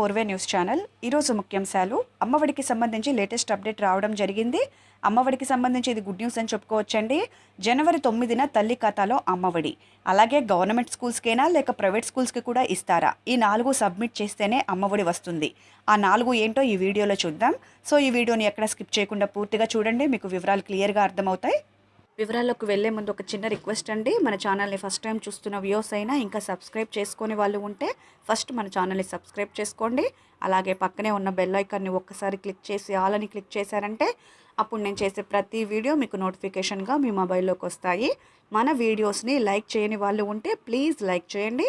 ఫోర్వే news channel. ఈరోజు ముఖ్యాంశాలు. అమ్మఒడికి సంబంధించి లేటెస్ట్ అప్డేట్ రావడం జరిగింది. అమ్మఒడికి సంబంధించి ఇది గుడ్ న్యూస్ అని చెప్పుకోవచ్చండి. జనవరి తొమ్మిదిన తల్లి ఖాతాలో అమ్మఒడి. అలాగే గవర్నమెంట్ స్కూల్స్కైనా లేక ప్రైవేట్ స్కూల్స్కి కూడా ఇస్తారా? ఈ నాలుగు సబ్మిట్ చేస్తేనే అమ్మఒడి వస్తుంది. ఆ నాలుగు ఏంటో ఈ వీడియోలో చూద్దాం. సో ఈ వీడియోని ఎక్కడ స్కిప్ చేయకుండా పూర్తిగా చూడండి. మీకు వివరాలు క్లియర్గా అర్థమవుతాయి. వివరాల్లోకి వెళ్ళే ముందు ఒక చిన్న రిక్వెస్ట్ అండి. మన ఛానల్ని ఫస్ట్ టైం చూస్తున్న వ్యూస్ అయినా ఇంకా సబ్స్క్రైబ్ చేసుకునే వాళ్ళు ఉంటే ఫస్ట్ మన ఛానల్ని సబ్స్క్రైబ్ చేసుకోండి. అలాగే పక్కనే ఉన్న బెల్ ఐకాన్ని ఒక్కసారి క్లిక్ చేసి ఆల్ అని క్లిక్ చేశారంటే అప్పుడు నేను చేసే ప్రతి వీడియో మీకు నోటిఫికేషన్గా మీ మొబైల్లోకి వస్తాయి. మన వీడియోస్ని లైక్ చేయని వాళ్ళు ఉంటే ప్లీజ్ లైక్ చేయండి.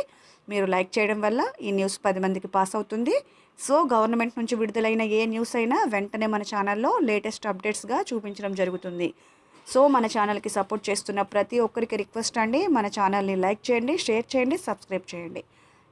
మీరు లైక్ చేయడం వల్ల ఈ న్యూస్ పది మందికి పాస్ అవుతుంది. సో గవర్నమెంట్ నుంచి విడుదలైన ఏ న్యూస్ అయినా వెంటనే మన ఛానల్లో లేటెస్ట్ అప్డేట్స్గా చూపించడం జరుగుతుంది. సో మన ఛానల్కి సపోర్ట్ చేస్తున్న ప్రతి ఒక్కరికి రిక్వెస్ట్ అండి. మన ఛానల్ని లైక్ చేయండి షేర్ చేయండి సబ్స్క్రైబ్ చేయండి.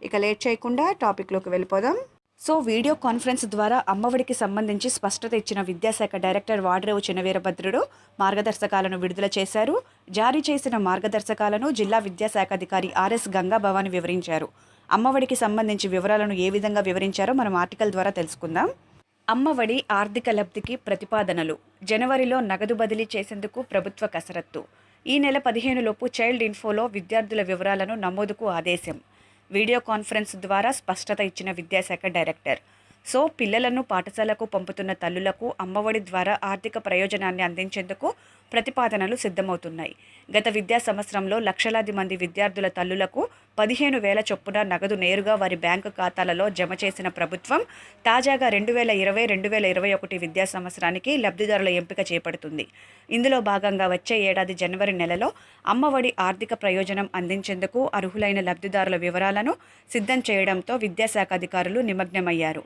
ఇక లేట్ చేయకుండా టాపిక్లోకి వెళ్ళిపోదాం. సో వీడియో కాన్ఫరెన్స్ ద్వారా అమ్మఒడికి సంబంధించి స్పష్టత ఇచ్చిన విద్యాశాఖ డైరెక్టర్ వాడ్రేవు చినవీరభద్రుడు మార్గదర్శకాలను విడుదల చేశారు. జారీ చేసిన మార్గదర్శకాలను జిల్లా విద్యాశాఖ అధికారి ఆర్ఎస్ గంగా భవాని వివరించారు. అమ్మఒడికి సంబంధించి వివరాలను ఏ విధంగా వివరించారో మనం ఆర్టికల్ ద్వారా తెలుసుకుందాం. అమ్మఒడి ఆర్థిక లబ్ధికి ప్రతిపాదనలు. జనవరిలో నగదు బదిలీ చేసేందుకు ప్రభుత్వ కసరత్తు. ఈ నెల పదిహేనులోపు చైల్డ్ ఇన్ఫోలో విద్యార్థుల వివరాలను నమోదుకు ఆదేశం. వీడియో కాన్ఫరెన్స్ ద్వారా స్పష్టత ఇచ్చిన విద్యాశాఖ డైరెక్టర్. సో పిల్లలను పాఠశాలకు పంపుతున్న తల్లులకు అమ్మఒడి ద్వారా ఆర్థిక ప్రయోజనాన్ని అందించేందుకు ప్రతిపాదనలు సిద్ధమవుతున్నాయి. గత విద్యా సంవత్సరంలో లక్షలాది మంది విద్యార్థుల తల్లులకు పదిహేను వేల చొప్పున నగదు నేరుగా వారి బ్యాంకు ఖాతాలలో జమ చేసిన ప్రభుత్వం తాజాగా రెండు వేల ఇరవై రెండు వేల ఇరవై ఒకటి విద్యా సంవత్సరానికి లబ్ధిదారుల ఎంపిక చేపడుతుంది. ఇందులో భాగంగా వచ్చే ఏడాది జనవరి నెలలో అమ్మఒడి ఆర్థిక ప్రయోజనం అందించేందుకు అర్హులైన లబ్ధిదారుల వివరాలను సిద్ధం చేయడంతో విద్యాశాఖ అధికారులు నిమగ్నమయ్యారు.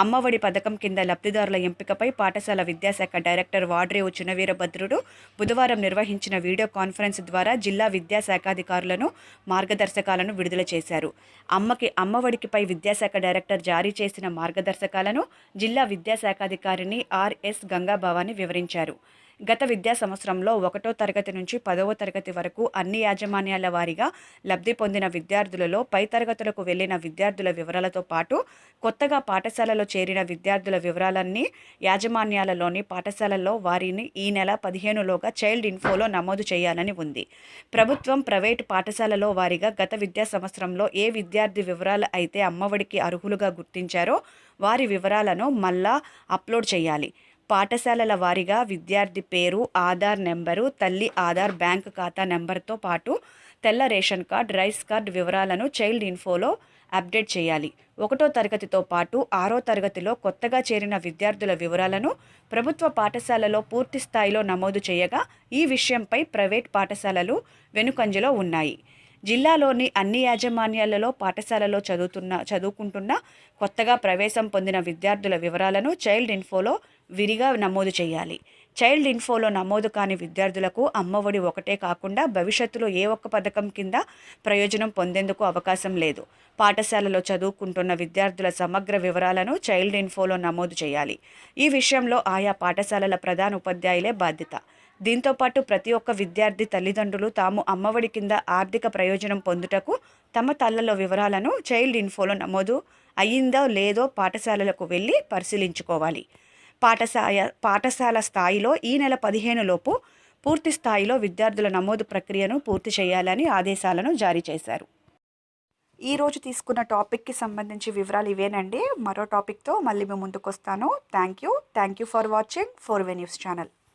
అమ్మఒడి పథకం కింద లబ్ధిదారుల ఎంపికపై పాఠశాల విద్యాశాఖ డైరెక్టర్ వాడ్రేవు చినవీరభద్రుడు బుధవారం నిర్వహించిన వీడియో కాన్ఫరెన్స్ ద్వారా జిల్లా విద్యాశాఖాధికారులను మార్గదర్శకాలను విడుదల చేశారు. అమ్మకి అమ్మఒడికిపై విద్యాశాఖ డైరెక్టర్ జారీ చేసిన మార్గదర్శకాలను జిల్లా విద్యాశాఖాధికారిని ఆర్ఎస్ గంగాభవాని వివరించారు. గత విద్యా సంవత్సరంలో ఒకటో తరగతి నుంచి పదవ తరగతి వరకు అన్ని యాజమాన్యాల వారీగా లబ్ధి పొందిన విద్యార్థులలో పై తరగతులకు వెళ్ళిన విద్యార్థుల వివరాలతో పాటు కొత్తగా పాఠశాలలో చేరిన విద్యార్థుల వివరాలన్నీ యాజమాన్యాలలోని పాఠశాలల్లో వారిని ఈ నెల పదిహేనులోగా చైల్డ్ ఇన్ఫోలో నమోదు చేయాలని ఉంది. ప్రభుత్వం ప్రైవేటు పాఠశాలలో వారీగా గత విద్యా సంవత్సరంలో ఏ విద్యార్థి వివరాలు అయితే అమ్మఒడికి అర్హులుగా గుర్తించారో వారి వివరాలను మళ్ళా అప్లోడ్ చేయాలి. పాఠశాలల వారీగా విద్యార్థి పేరు ఆధార్ నెంబరు తల్లి ఆధార్ బ్యాంక్ ఖాతా నెంబర్తో పాటు తెల్ల రేషన్ కార్డ్ రైస్ కార్డ్ వివరాలను చైల్డ్ ఇన్ఫోలో అప్డేట్ చేయాలి. ఒకటో తరగతితో పాటు ఆరో తరగతిలో కొత్తగా చేరిన విద్యార్థుల వివరాలను ప్రభుత్వ పాఠశాలలో పూర్తి స్థాయిలో నమోదు చేయగా ఈ విషయంపై ప్రైవేట్ పాఠశాలలు వెనుకంజలో ఉన్నాయి. జిల్లాలోని అన్ని యాజమాన్యాలలో పాఠశాలలో చదువుతున్న చదువుకుంటున్న కొత్తగా ప్రవేశం పొందిన విద్యార్థుల వివరాలను చైల్డ్ ఇన్ఫోలో విరిగా నమోదు చేయాలి. చైల్డ్ ఇన్ఫోలో నమోదు కాని విద్యార్థులకు అమ్మఒడి ఒకటే కాకుండా భవిష్యత్తులో ఏ ఒక్క పథకం కింద ప్రయోజనం పొందేందుకు అవకాశం లేదు. పాఠశాలలో చదువుకుంటున్న విద్యార్థుల సమగ్ర వివరాలను చైల్డ్ ఇన్ఫోలో నమోదు చేయాలి. ఈ విషయంలో ఆయా పాఠశాలల ప్రధాన ఉపాధ్యాయులే బాధ్యత. దీంతోపాటు ప్రతి ఒక్క విద్యార్థి తల్లిదండ్రులు తాము అమ్మఒడి కింద ఆర్థిక ప్రయోజనం పొందుటకు తమ తల్లలో వివరాలను చైల్డ్ ఇన్ఫోలో నమోదు అయ్యిందో లేదో పాఠశాలలకు వెళ్ళి పరిశీలించుకోవాలి. పాఠశాల పాఠశాల స్థాయిలో ఈ నెల పదిహేను లోపు పూర్తి స్థాయిలో విద్యార్థుల నమోదు ప్రక్రియను పూర్తి చేయాలని ఆదేశాలను జారీ చేశారు. ఈరోజు తీసుకున్న టాపిక్కి సంబంధించి వివరాలు ఇవేనండి. మరో టాపిక్తో మళ్ళీ మేము ముందుకు వస్తాను thank you thank you for watching Fourway news channel.